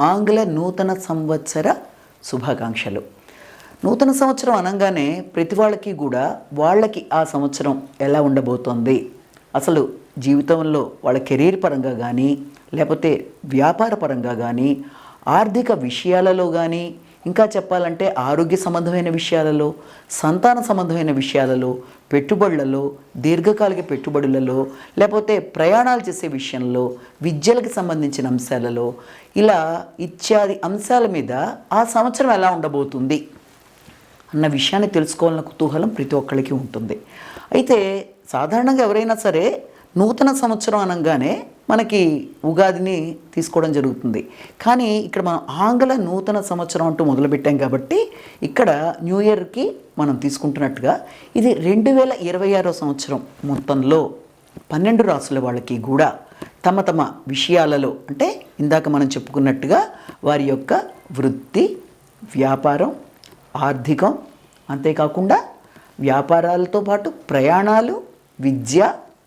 ఆంగ్ల నూతన సంవత్సర శుభాకాంక్షలు. నూతన సంవత్సరం అనగానే ప్రతి వాళ్ళకి కూడా వాళ్ళకి ఆ సంవత్సరం ఎలా ఉండబోతోంది? అసలు జీవితంలో వాళ్ళ కెరీర్ పరంగా కానీ లేకపోతే వ్యాపార పరంగా కానీ ఆర్థిక విషయాలలో కానీ ఇంకా చెప్పాలంటే ఆరోగ్య సంబంధమైన విషయాలలో సంతాన సంబంధమైన విషయాలలో పెట్టుబడులలో దీర్ఘకాలిక పెట్టుబడులలో లేకపోతే ప్రయాణాలు చేసే విషయంలో విద్యలకు సంబంధించిన అంశాలలో ఇలా ఇత్యాది అంశాల మీద ఆ సంవత్సరం ఎలా ఉండబోతుంది అన్న విషయాన్ని తెలుసుకోవాలన్న కుతూహలం ప్రతి ఒక్కరికి ఉంటుంది. అయితే సాధారణంగా ఎవరైనా సరే నూతన సంవత్సరం అనగానే మనకి ఉగాదిని తీసుకోవడం జరుగుతుంది. కానీ ఇక్కడ మనం ఆంగ్ల నూతన సంవత్సరం అంటూ మొదలుపెట్టాం కాబట్టి ఇక్కడ న్యూ ఇయర్కి మనం తీసుకుంటున్నట్టుగా ఇది రెండు వేల ఇరవై ఆరో సంవత్సరం మొత్తంలో పన్నెండు రాసుల వాళ్ళకి కూడా తమ తమ విషయాలలో అంటే ఇందాక మనం చెప్పుకున్నట్టుగా వారి యొక్క వృత్తి వ్యాపారం ఆర్థికం అంతేకాకుండా వ్యాపారాలతో పాటు ప్రయాణాలు విద్య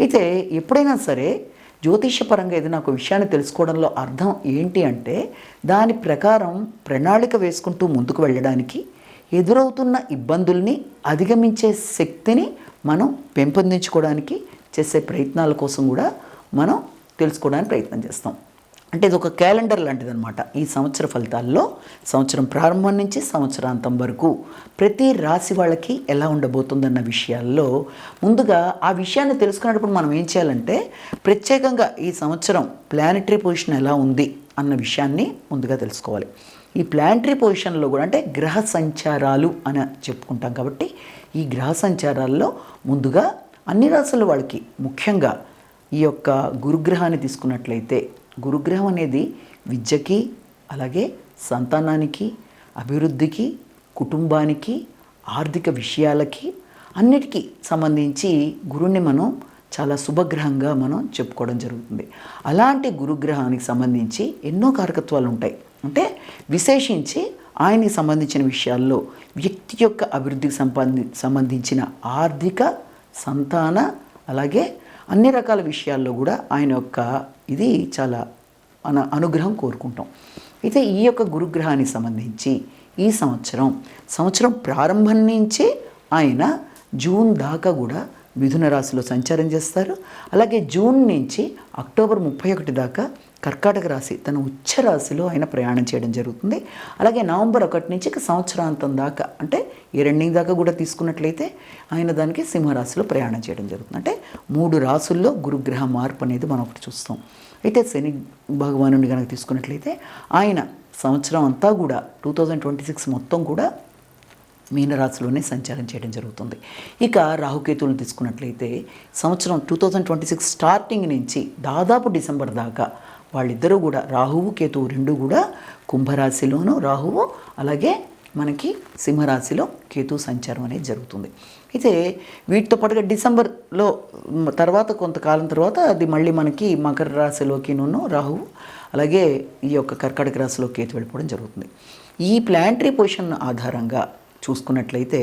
అయితే ఎప్పుడైనా సరే జ్యోతిషపరంగా ఏదైనా ఒక విషయాన్ని తెలుసుకోవడంలో అర్థం ఏంటి అంటే దాని ప్రకారం ప్రణాళిక వేసుకుంటూ ముందుకు వెళ్ళడానికి ఎదురవుతున్న ఇబ్బందుల్ని అధిగమించే శక్తిని మనం పెంపొందించుకోవడానికి చేసే ప్రయత్నాల కోసం కూడా మనం తెలుసుకోవడానికి ప్రయత్నం చేస్తాం. అంటే ఇది ఒక క్యాలెండర్ లాంటిది అనమాట ఈ సంవత్సర ఫలితాల్లో సంవత్సరం ప్రారంభం నుంచి సంవత్సరాంతం వరకు ప్రతి రాశి వాళ్ళకి ఎలా ఉండబోతుందన్న విషయాల్లో ముందుగా ఆ విషయాన్ని తెలుసుకునేటప్పుడు మనం ఏం చేయాలంటే ప్రత్యేకంగా ఈ సంవత్సరం ప్లానిటరీ పొజిషన్ ఎలా ఉంది అన్న విషయాన్ని ముందుగా తెలుసుకోవాలి. ఈ ప్లానటరీ పొజిషన్లో కూడా అంటే గ్రహ సంచారాలు అని చెప్పుకుంటాం కాబట్టి ఈ గ్రహ సంచారాల్లో ముందుగా అన్ని రాసుల వాళ్ళకి ముఖ్యంగా ఈ యొక్క గురుగ్రహాన్ని తీసుకున్నట్లయితే గురుగ్రహం అనేది విద్యకి అలాగే సంతానానికి అభివృద్ధికి కుటుంబానికి ఆర్థిక విషయాలకి అన్నిటికీ సంబంధించి గురువుని మనం చాలా శుభగ్రహంగా మనం చెప్పుకోవడం జరుగుతుంది. అలాంటి గురుగ్రహానికి సంబంధించి ఎన్నో కారకత్వాలు ఉంటాయి. అంటే విశేషించి ఆయనకి సంబంధించిన విషయాల్లో వ్యక్తి యొక్క అభివృద్ధికి సంబంధి సంబంధించిన ఆర్థిక సంతాన అలాగే అన్ని రకాల విషయాల్లో కూడా ఆయన యొక్క ఇది చాలా మన అనుగ్రహం కోరుకుంటాం. అయితే ఈ యొక్క గురుగ్రహానికి సంబంధించి ఈ సంవత్సరం సంవత్సరం ప్రారంభం నుంచే ఆయన జూన్ దాకా కూడా మిథున రాశిలో సంచారం చేస్తారు. అలాగే జూన్ నుంచి అక్టోబర్ ముప్పై ఒకటి దాకా కర్కాటక రాశి తన ఉచ్చ రాశిలో ఆయన ప్రయాణం చేయడం జరుగుతుంది. అలాగే నవంబర్ ఒకటి నుంచి సంవత్సరాంతం దాకా అంటే ఈ రెండింగ్ దాకా కూడా తీసుకున్నట్లయితే ఆయన దానికి సింహరాశిలో ప్రయాణం చేయడం జరుగుతుంది. అంటే మూడు రాసుల్లో గురుగ్రహ మార్పు అనేది మనం ఒకటి చూస్తాం. అయితే శని భగవానుని కనుక తీసుకున్నట్లయితే ఆయన సంవత్సరం అంతా కూడా టూ థౌజండ్ ట్వంటీ సిక్స్ మొత్తం కూడా మీనరాశిలోనే సంచారం చేయడం జరుగుతుంది. ఇక రాహుకేతువులు తీసుకున్నట్లయితే సంవత్సరం two thousand twenty six starting నుంచి దాదాపు డిసెంబర్ దాకా వాళ్ళిద్దరూ కూడా రాహువు కేతువు రెండు కూడా కుంభరాశిలోను రాహువు అలాగే మనకి సింహరాశిలో కేతు సంచారం అనేది జరుగుతుంది. అయితే వీటితో పాటుగా డిసెంబర్లో తర్వాత కొంతకాలం తర్వాత అది మళ్ళీ మనకి మకర రాశిలోకిను రాహువు అలాగే ఈ యొక్క కర్కాటక రాశిలో కేతు వెళ్ళిపోవడం జరుగుతుంది. ఈ ప్లాంటరీ పొజిషన్ ఆధారంగా చూసుకున్నట్లయితే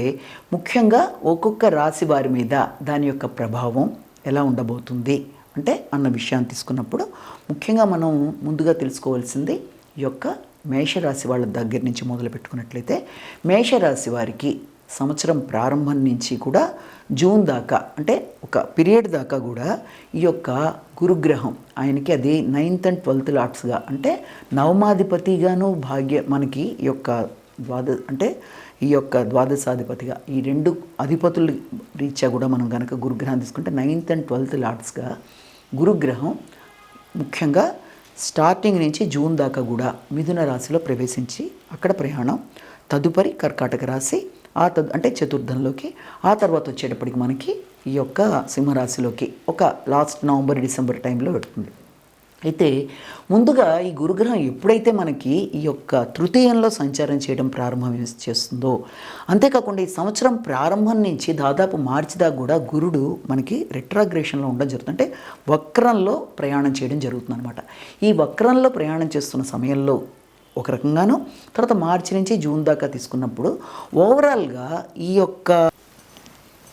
ముఖ్యంగా ఒక్కొక్క రాశి వారి మీద దాని యొక్క ప్రభావం ఎలా ఉండబోతుంది? అంటే అన్న విషయాన్ని తీసుకున్నప్పుడు ముఖ్యంగా మనం ముందుగా తెలుసుకోవాల్సింది ఈ యొక్క మేషరాశి వాళ్ళ దగ్గర నుంచి మొదలు పెట్టుకున్నట్లయితే మేషరాశి వారికి సంవత్సరం ప్రారంభం నుంచి కూడా జూన్ దాకా అంటే ఒక పీరియడ్ దాకా కూడా ఈ యొక్క గురుగ్రహం ఆయనకి అది నైన్త్ అండ్ ట్వెల్త్ లాట్స్గా అంటే నవమాధిపతిగాను భాగ్య మనకి ఈ యొక్క ద్వాద అంటే ఈ యొక్క ద్వాదశాధిపతిగా ఈ రెండు అధిపతుల రీత్యా కూడా మనం కనుక గురుగ్రహం తీసుకుంటే నైన్త్ అండ్ ట్వెల్త్ లాట్స్గా గురుగ్రహం ముఖ్యంగా స్టార్టింగ్ నుంచి జూన్ దాకా కూడా మిథున రాశిలో ప్రవేశించి అక్కడ ప్రయాణం తదుపరి కర్కాటక రాశి ఆ తదు అంటే చతుర్థంలోకి ఆ తర్వాత వచ్చేటప్పటికి మనకి ఈ యొక్క సింహరాశిలోకి ఒక లాస్ట్ నవంబర్ డిసెంబర్ టైంలో పెడుతుంది అయితే ముందుగా ఈ గురుగ్రహం ఎప్పుడైతే మనకి ఈ యొక్క తృతీయంలో సంచారం చేయడం ప్రారంభం చేస్తుందో అంతేకాకుండా ఈ సంవత్సరం ప్రారంభం నుంచి దాదాపు మార్చి దాకా కూడా గురుడు మనకి రెట్రాగ్రేషన్లో ఉండడం జరుగుతుంది. అంటే వక్రంలో ప్రయాణం చేయడం జరుగుతుంది అనమాట ఈ వక్రంలో ప్రయాణం చేస్తున్న సమయంలో ఒక రకంగాను తర్వాత మార్చి నుంచి జూన్ దాకా తీసుకున్నప్పుడు ఓవరాల్గా ఈ యొక్క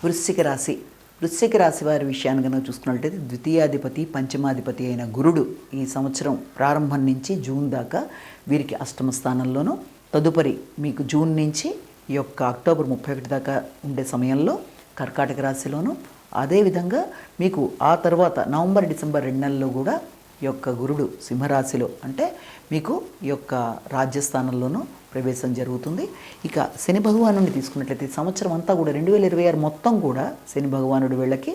వృశ్చిక రాశి వృశ్చిక రాశి వారి విషయాన్ని కనుక చూసుకున్నట్లయితే ద్వితీయాధిపతి పంచమాధిపతి అయిన గురుడు ఈ సంవత్సరం ప్రారంభం నుంచి జూన్ దాకా వీరికి అష్టమ స్థానంలోనూ తదుపరి మీకు జూన్ నుంచి ఈ యొక్క అక్టోబర్ ముప్పై ఒకటి దాకా ఉండే సమయంలో కర్కాటక రాశిలోనూ అదేవిధంగా మీకు ఆ తర్వాత నవంబర్ డిసెంబర్ రెండు నెలల్లో కూడా యొక్క గురుడు సింహరాశిలో అంటే మీకు ఈ యొక్క రాజ్యస్థానంలోనూ ప్రవేశం జరుగుతుంది. ఇక శని భగవానుడిని తీసుకున్నట్లయితే సంవత్సరం అంతా కూడా రెండు వేల ఇరవై ఆరు మొత్తం కూడా శని భగవానుడి వీళ్ళకి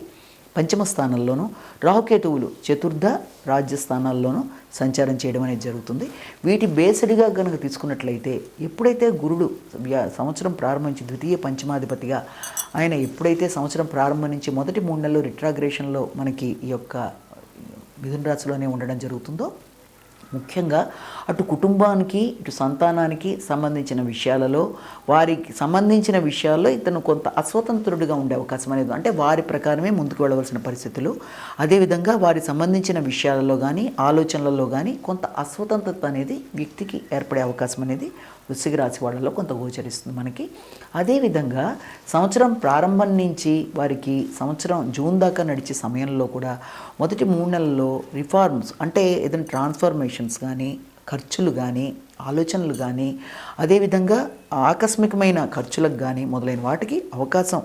పంచమ స్థానంలోనూ రాహుకేతువులు చతుర్థ రాజ్యస్థానాల్లోనూ సంచారం చేయడం అనేది జరుగుతుంది. వీటి బేసడిగా కనుక తీసుకున్నట్లయితే ఎప్పుడైతే గురుడు సంవత్సరం ప్రారంభించి ద్వితీయ పంచమాధిపతిగా ఆయన ఎప్పుడైతే సంవత్సరం ప్రారంభం నుంచి మొదటి మూడు నెలలు రిట్రాగ్రేషన్లో మనకి ఈ యొక్క మిథున రాశిలోనే ఉండడం జరుగుతుందో? ముఖ్యంగా అటు కుటుంబానికి ఇటు సంతానానికి సంబంధించిన విషయాలలో వారికి సంబంధించిన విషయాల్లో ఇతను కొంత అస్వతంత్రుడిగా ఉండే అవకాశం అనేది అంటే వారి ప్రకారమే ముందుకు వెళ్ళవలసిన పరిస్థితులు. అదేవిధంగా వారి సంబంధించిన విషయాలలో కానీ ఆలోచనలలో కానీ కొంత అస్వతంత్రత అనేది వ్యక్తికి ఏర్పడే అవకాశం అనేది వృశ్చిక రాశి వాళ్ళలో కొంత గోచరిస్తుంది మనకి. అదేవిధంగా సంవత్సరం ప్రారంభం నుంచి వారికి సంవత్సరం జూన్ దాకా నడిచే సమయంలో కూడా మొదటి మూడు నెలల్లో రిఫార్మ్స్ అంటే ఏదైనా ట్రాన్స్ఫర్మేషన్స్ కానీ ఖర్చులు కానీ ఆలోచనలు కానీ అదేవిధంగా ఆకస్మికమైన ఖర్చులకు కానీ మొదలైన వాటికి అవకాశం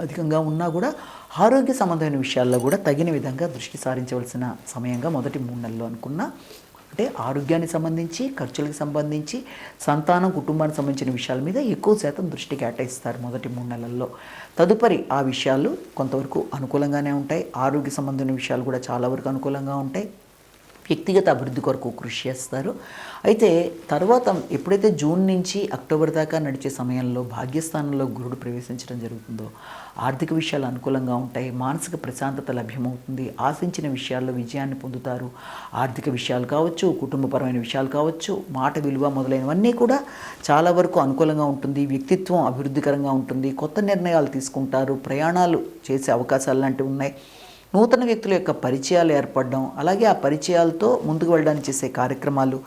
అధికంగా ఉన్నా కూడా ఆరోగ్య సంబంధమైన విషయాల్లో కూడా తగిన విధంగా దృష్టి సారించవలసిన సమయంగా మొదటి మూడు నెలలు అనుకున్నా అంటే ఆరోగ్యానికి సంబంధించి ఖర్చులకు సంబంధించి సంతానం కుటుంబానికి సంబంధించిన విషయాల మీద ఎక్కువ శాతం దృష్టి కేటాయిస్తారు మొదటి మూడు నెలల్లో. తదుపరి ఆ విషయాలు కొంతవరకు అనుకూలంగానే ఉంటాయి. ఆరోగ్య సంబంధమైన విషయాలు కూడా చాలా వరకు అనుకూలంగా ఉంటాయి. వ్యక్తిగత అభివృద్ధి కొరకు కృషి చేస్తారు. అయితే తర్వాత ఎప్పుడైతే జూన్ నుంచి అక్టోబర్ దాకా నడిచే సమయంలో భాగ్యస్థానంలో గురుడు ప్రవేశించడం జరుగుతుందో ఆర్థిక విషయాలు అనుకూలంగా ఉంటాయి మానసిక ప్రశాంతత లభ్యమవుతుంది ఆశించిన విషయాల్లో విజయాన్ని పొందుతారు. ఆర్థిక విషయాలు కావచ్చు కుటుంబపరమైన విషయాలు కావచ్చు మాట విలువ మొదలైనవన్నీ కూడా చాలా వరకు అనుకూలంగా ఉంటుంది వ్యక్తిత్వం అభివృద్ధికరంగా ఉంటుంది కొత్త నిర్ణయాలు తీసుకుంటారు ప్రయాణాలు చేసే అవకాశాలు లాంటివి ఉన్నాయి. నూతన వ్యక్తుల యొక్క పరిచయాలు ఏర్పడడం అలాగే ఆ పరిచయాలతో ముందుకు వెళ్ళడానికి చేసే కార్యక్రమాలు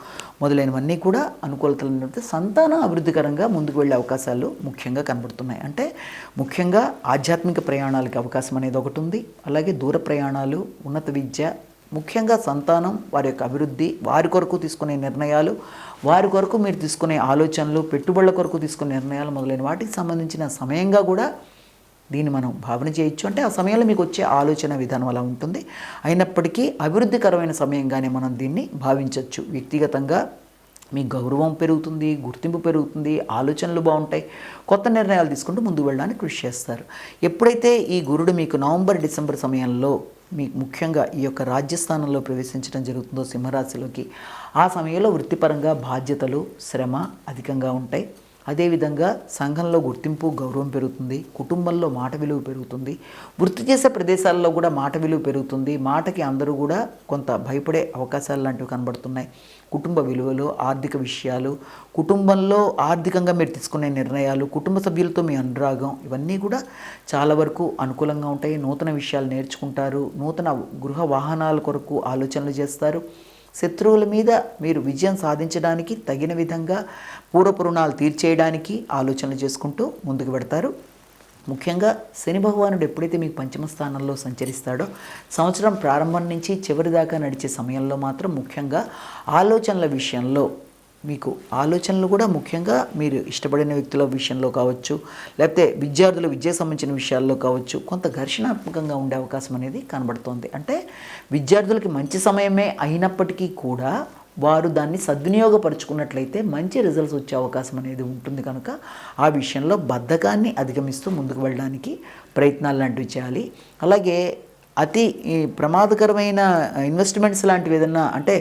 మొదలైనవన్నీ కూడా అనుకూలతలు సంతాన అభివృద్ధికరంగా ముందుకు వెళ్ళే అవకాశాలు ముఖ్యంగా కనబడుతున్నాయి. అంటే ముఖ్యంగా ఆధ్యాత్మిక ప్రయాణాలకి అవకాశం అనేది ఒకటి ఉంది. అలాగే దూర ప్రయాణాలు ఉన్నత విద్య ముఖ్యంగా సంతానం వారి యొక్క అభివృద్ధి వారి కొరకు తీసుకునే నిర్ణయాలు వారి కొరకు మీరు తీసుకునే ఆలోచనలు పెట్టుబడుల కొరకు తీసుకునే నిర్ణయాలు మొదలైన వాటికి సంబంధించిన సమయంగా కూడా దీన్ని మనం భావన చేయొచ్చు. అంటే ఆ సమయంలో మీకు వచ్చే ఆలోచన విధానం అలా ఉంటుంది. అయినప్పటికీ అభివృద్ధికరమైన సమయంగానే మనం దీన్ని భావించవచ్చు వ్యక్తిగతంగా మీ గౌరవం పెరుగుతుంది గుర్తింపు పెరుగుతుంది ఆలోచనలు బాగుంటాయి. కొత్త నిర్ణయాలు తీసుకుంటూ ముందుకు వెళ్ళడానికి కృషి చేస్తారు. ఎప్పుడైతే ఈ గురుడు మీకు నవంబర్ డిసెంబర్ సమయంలో మీకు ముఖ్యంగా ఈ యొక్క రాజ్యస్థానంలో ప్రవేశించడం జరుగుతుందో సింహరాశిలోకి ఆ సమయంలో వృత్తిపరంగా బాధ్యతలు శ్రమ అధికంగా ఉంటాయి. అదేవిధంగా సంఘంలో గుర్తింపు గౌరవం పెరుగుతుంది. కుటుంబంలో మాట విలువ పెరుగుతుంది. వృత్తి చేసే ప్రదేశాల్లో కూడా మాట విలువ పెరుగుతుంది. మాటకి అందరూ కూడా కొంత భయపడే అవకాశాలు లాంటివి కనబడుతున్నాయి. కుటుంబ విలువలు ఆర్థిక విషయాలు కుటుంబంలో ఆర్థికంగా మీరు తీసుకునే నిర్ణయాలు కుటుంబ సభ్యులతో మీ అనురాగం ఇవన్నీ కూడా చాలా వరకు అనుకూలంగా ఉంటాయి. నూతన విషయాలు నేర్చుకుంటారు. నూతన గృహ వాహనాల కొరకు ఆలోచనలు చేస్తారు. శత్రువుల మీద మీరు విజయం సాధించడానికి తగిన విధంగా పూర్వపు రుణాలు తీర్చేయడానికి ఆలోచనలు చేసుకుంటూ ముందుకు పెడతారు ముఖ్యంగా శని భగవానుడు ఎప్పుడైతే మీకు పంచమ స్థానంలో సంచరిస్తాడో సంవత్సరం ప్రారంభం నుంచి చివరి దాకా నడిచే సమయంలో మాత్రం ముఖ్యంగా ఆలోచనల విషయంలో మీకు ఆలోచనలు కూడా ముఖ్యంగా మీరు ఇష్టపడిన వ్యక్తుల విషయంలో కావచ్చు లేకపోతే విద్యార్థుల విద్యకు సంబంధించిన విషయాల్లో కావచ్చు కొంత ఘర్షణాత్మకంగా ఉండే అవకాశం అనేది కనబడుతోంది. అంటే విద్యార్థులకి మంచి సమయమే అయినప్పటికీ కూడా వారు దాన్ని సద్వినియోగపరుచుకున్నట్లయితే మంచి రిజల్ట్స్ వచ్చే అవకాశం అనేది ఉంటుంది కనుక ఆ విషయంలో బద్ధకాన్ని అధిగమిస్తూ ముందుకు వెళ్ళడానికి ప్రయత్నాలు లాంటివి చేయాలి. అలాగే అతి ప్రమాదకరమైన ఇన్వెస్ట్మెంట్స్ లాంటివి ఏదన్నా అంటే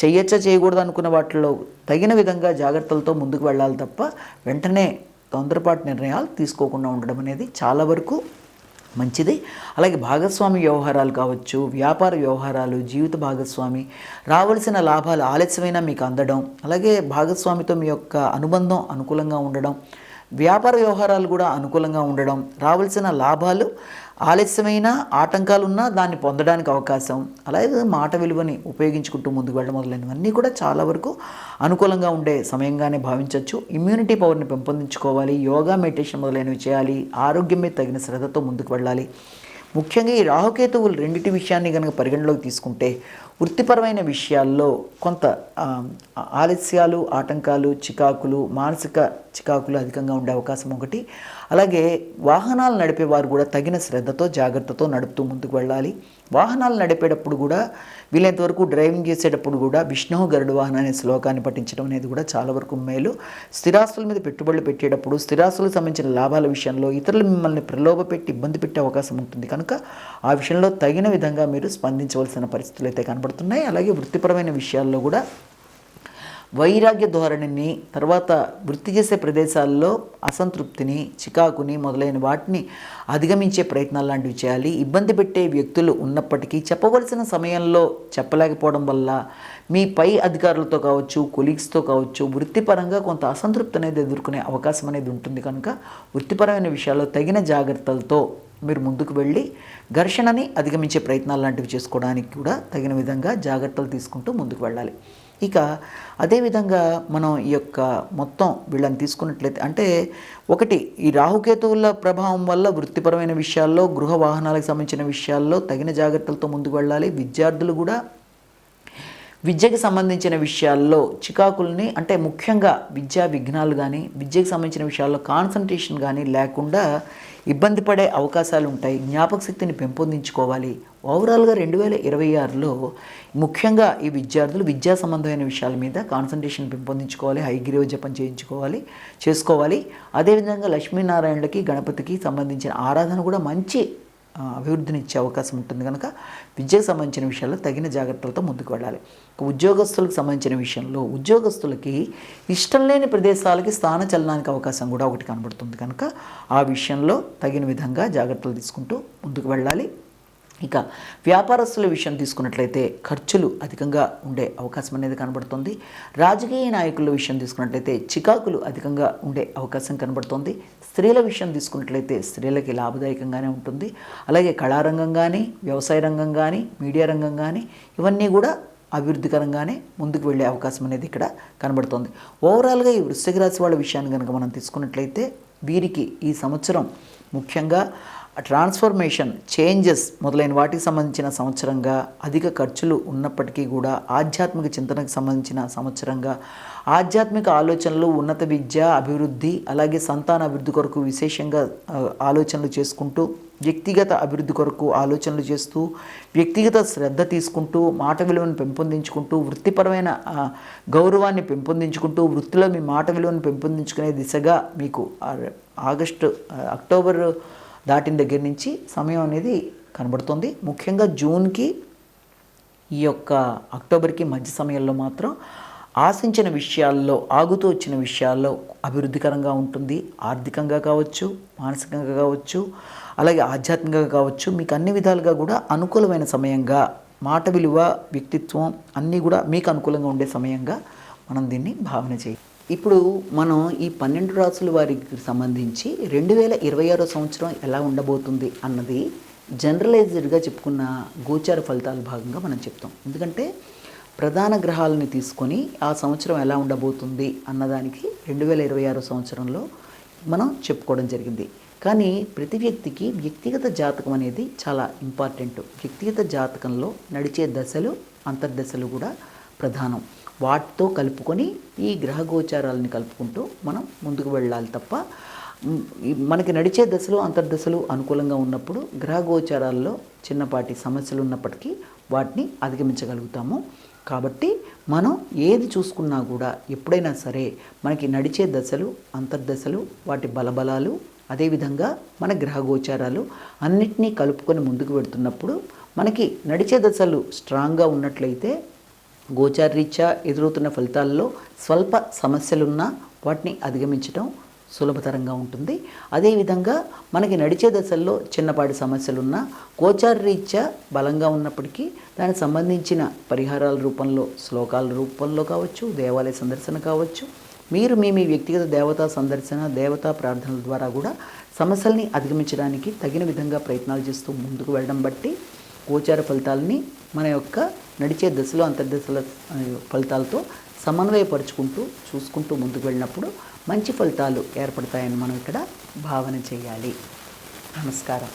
చేయొచ్చా చేయకూడదు అనుకున్న వాటిలో తగిన విధంగా జాగ్రత్తలతో ముందుకు వెళ్ళాలి తప్ప వెంటనే తొందరపాటు నిర్ణయాలు తీసుకోకుండా ఉండడం అనేది చాలా వరకు మంచిది. అలాగే భాగస్వామి వ్యవహారాలు కావచ్చు వ్యాపార వ్యవహారాలు జీవిత భాగస్వామి రావలసిన లాభాలు ఆలస్యమైనా మీకు అందడం అలాగే భాగస్వామితో మీ యొక్క అనుబంధం అనుకూలంగా ఉండడం వ్యాపార వ్యవహారాలు కూడా అనుకూలంగా ఉండడం రావాల్సిన లాభాలు ఆలస్యమైన ఆటంకాలు ఉన్నా దాన్ని పొందడానికి అవకాశం. అలాగే మాట విలువని ఉపయోగించుకుంటూ ముందుకు వెళ్ళడం మొదలైనవన్నీ కూడా చాలా వరకు అనుకూలంగా ఉండే సమయంగానే భావించవచ్చు ఇమ్యూనిటీ పవర్ని పెంపొందించుకోవాలి. యోగా మెడిటేషన్ మొదలైనవి చేయాలి. ఆరోగ్యం మీద తగిన శ్రద్ధతో ముందుకు వెళ్ళాలి. ముఖ్యంగా ఈ రాహుకేతువులు రెండింటి విషయాన్ని కనుక పరిగణలోకి తీసుకుంటే వృత్తిపరమైన విషయాల్లో కొంత ఆలస్యాలు ఆటంకాలు చికాకులు మానసిక చికాకులు అధికంగా ఉండే అవకాశం ఒకటి. అలాగే వాహనాలు నడిపే వారు కూడా తగిన శ్రద్ధతో జాగ్రత్తతో నడుపుతూ ముందుకు వెళ్ళాలి. వాహనాలు నడిపేటప్పుడు కూడా వీలైనంత వరకు డ్రైవింగ్ చేసేటప్పుడు కూడా విష్ణు గరుడు వాహన అనే శ్లోకాన్ని పఠించడం అనేది కూడా చాలా వరకు మేలు. స్థిరాస్తుల మీద పెట్టుబడులు పెట్టేటప్పుడు స్థిరాస్తులకు సంబంధించిన లాభాల విషయంలో ఇతరులు మిమ్మల్ని ప్రలోభ పెట్టి ఇబ్బంది పెట్టే అవకాశం ఉంటుంది. కనుక ఆ విషయంలో తగిన విధంగా మీరు స్పందించవలసిన పరిస్థితులు అయితే కనబడుతున్నాయి. అలాగే వృత్తిపరమైన విషయాల్లో కూడా వైరాగ్య ధోరణిని తర్వాత వృత్తి చేసే ప్రదేశాల్లో అసంతృప్తిని చికాకుని మొదలైన వాటిని అధిగమించే ప్రయత్నాలు లాంటివి చేయాలి. ఇబ్బంది పెట్టే వ్యక్తులు ఉన్నప్పటికీ చెప్పవలసిన సమయంలో చెప్పలేకపోవడం వల్ల మీ పై అధికారులతో కావచ్చు కొలీగ్స్తో కావచ్చు వృత్తిపరంగా కొంత అసంతృప్తి అనేది ఎదుర్కొనే అవకాశం అనేది ఉంటుంది కనుక వృత్తిపరమైన విషయాల్లో తగిన జాగ్రత్తలతో మీరు ముందుకు వెళ్ళి ఘర్షణని అధిగమించే ప్రయత్నాలు లాంటివి చేసుకోవడానికి కూడా తగిన విధంగా జాగ్రత్తలు తీసుకుంటూ ముందుకు వెళ్ళాలి. ఇక అదేవిధంగా మనం ఈ యొక్క మొత్తం వీళ్ళని తీసుకున్నట్లయితే అంటే ఒకటి ఈ రాహుకేతువుల ప్రభావం వల్ల వృత్తిపరమైన విషయాల్లో గృహ వాహనాలకు సంబంధించిన విషయాల్లో తగిన జాగ్రత్తలతో ముందుకు వెళ్ళాలి. విద్యార్థులు కూడా విద్యకి సంబంధించిన విషయాల్లో చికాకుల్ని అంటే ముఖ్యంగా విద్యా విఘ్నాలు కానీ విద్యకు సంబంధించిన విషయాల్లో కాన్సన్ట్రేషన్ కానీ లేకుండా ఇబ్బంది పడే అవకాశాలు ఉంటాయి. జ్ఞాపక శక్తిని పెంపొందించుకోవాలి. ఓవరాల్గా రెండు వేల ఇరవై ఆరులో ముఖ్యంగా ఈ విద్యార్థులు విద్యా సంబంధమైన విషయాల మీద కాన్సన్ట్రేషన్ పెంపొందించుకోవాలి. హైగ్రీవ జపం చేయించుకోవాలి చేసుకోవాలి. అదేవిధంగా లక్ష్మీనారాయణలకి గణపతికి సంబంధించిన ఆరాధన కూడా మంచి అభివృద్ధినిచ్చే అభివృద్ధిని ఇచ్చే అవకాశం ఉంటుంది. కనుక విద్యకు సంబంధించిన విషయాల్లో తగిన జాగ్రత్తలతో ముందుకు వెళ్ళాలి. ఉద్యోగస్తులకు సంబంధించిన విషయంలో ఉద్యోగస్తులకి ఇష్టం లేని ప్రదేశాలకి స్థాన చలనానికి అవకాశం కూడా ఒకటి కనబడుతుంది. కనుక ఆ విషయంలో తగిన విధంగా జాగ్రత్తలు తీసుకుంటూ ముందుకు వెళ్ళాలి. ఇక వ్యాపారస్తుల విషయం తీసుకున్నట్లయితే ఖర్చులు అధికంగా ఉండే అవకాశం అనేది కనబడుతుంది. రాజకీయ నాయకుల విషయం తీసుకున్నట్లయితే చికాకులు అధికంగా ఉండే అవకాశం కనబడుతుంది. స్త్రీల విషయం తీసుకున్నట్లయితే స్త్రీలకి లాభదాయకంగానే ఉంటుంది. అలాగే కళారంగం కానీ వ్యవసాయ రంగం కానీ మీడియా రంగం కానీ ఇవన్నీ కూడా అభివృద్ధికరంగానే ముందుకు వెళ్ళే అవకాశం అనేది ఇక్కడ కనబడుతుంది. ఓవరాల్గా ఈ వృశ్చిక రాశి వాళ్ళ విషయాన్ని కనుక మనం తీసుకున్నట్లయితే వీరికి ఈ సంవత్సరం ముఖ్యంగా ట్రాన్స్ఫర్మేషన్ చేంజెస్ మొదలైన వాటికి సంబంధించిన సంవత్సరంగా అధిక ఖర్చులు ఉన్నప్పటికీ కూడా ఆధ్యాత్మిక చింతనకు సంబంధించిన సంవత్సరంగా ఆధ్యాత్మిక ఆలోచనలు ఉన్నత విద్య అభివృద్ధి అలాగే సంతాన అభివృద్ధి కొరకు విశేషంగా ఆలోచనలు చేసుకుంటూ వ్యక్తిగత అభివృద్ధి కొరకు ఆలోచనలు చేస్తూ వ్యక్తిగత శ్రద్ధ తీసుకుంటూ మాట విలువను పెంపొందించుకుంటూ వృత్తిపరమైన గౌరవాన్ని పెంపొందించుకుంటూ వృత్తిలో మీ మాట విలువను పెంపొందించుకునే దిశగా మీకు ఆగస్టు అక్టోబర్ దాటిన దగ్గర నుంచి సమయం అనేది కనబడుతుంది. ముఖ్యంగా జూన్కి ఈ యొక్క అక్టోబర్కి మధ్య సమయంలో మాత్రం ఆశించిన విషయాల్లో ఆగుతూ వచ్చిన విషయాల్లో అభివృద్ధికరంగా ఉంటుంది. ఆర్థికంగా కావచ్చు మానసికంగా కావచ్చు అలాగే ఆధ్యాత్మికంగా కావచ్చు మీకు అన్ని విధాలుగా కూడా అనుకూలమైన సమయంగా మాట విలువ వ్యక్తిత్వం అన్నీ కూడా మీకు అనుకూలంగా ఉండే సమయంగా మనం దీన్ని భావన చేయాలి ఇప్పుడు మనం ఈ పన్నెండు రాసుల వారికి సంబంధించి రెండు వేల ఇరవై ఆరో సంవత్సరం ఎలా ఉండబోతుంది అన్నది జనరలైజ్డ్గా చెప్పుకున్న గోచార ఫలితాల భాగంగా మనం చెప్తాం. ఎందుకంటే ప్రధాన గ్రహాలని తీసుకొని ఆ సంవత్సరం ఎలా ఉండబోతుంది అన్నదానికి రెండు వేల ఇరవై ఆరో సంవత్సరంలో మనం చెప్పుకోవడం జరిగింది. కానీ ప్రతి వ్యక్తికి వ్యక్తిగత జాతకం అనేది చాలా ఇంపార్టెంట్. వ్యక్తిగత జాతకంలో నడిచే దశలు అంతర్దశలు కూడా ప్రధానం. వాటితో కలుపుకొని ఈ గ్రహ గోచారాలని కలుపుకుంటూ మనం ముందుకు వెళ్ళాలి తప్ప మనకి నడిచే దశలు అంతర్దశలు అనుకూలంగా ఉన్నప్పుడు గ్రహ గోచారాల్లో చిన్నపాటి సమస్యలు ఉన్నప్పటికీ వాటిని అధిగమించగలుగుతాము. కాబట్టి మనం ఏది చూసుకున్నా కూడా ఎప్పుడైనా సరే మనకి నడిచే దశలు అంతర్దశలు వాటి బలబలాలు అదేవిధంగా మన గ్రహ గోచారాలు అన్నిటినీ కలుపుకొని ముందుకు వెడుతున్నప్పుడు మనకి నడిచే దశలు స్ట్రాంగ్గా ఉన్నట్లయితే గోచారీత్యా ఎదురవుతున్న ఫలితాల్లో స్వల్ప సమస్యలున్నా వాటిని అధిగమించడం సులభతరంగా ఉంటుంది. అదేవిధంగా మనకి నడిచే దశల్లో చిన్నపాటి సమస్యలున్నా గోచారరీత్యా బలంగా ఉన్నప్పటికీ దానికి సంబంధించిన పరిహారాల రూపంలో శ్లోకాల రూపంలో కావచ్చు దేవాలయ సందర్శన కావచ్చు మీరు మీ మీ వ్యక్తిగత దేవతా సందర్శన దేవతా ప్రార్థనల ద్వారా కూడా సమస్యల్ని అధిగమించడానికి తగిన విధంగా ప్రయత్నాలు చేస్తూ ముందుకు వెళ్ళడం బట్టి గోచార ఫలితాలని మన యొక్క నడిచే దశలో అంతర్దశల ఫలితాలతో సమన్వయపరుచుకుంటూ చూసుకుంటూ ముందుకు వెళ్ళినప్పుడు మంచి ఫలితాలు ఏర్పడతాయని మనం ఇక్కడ భావన చేయాలి. నమస్కారం.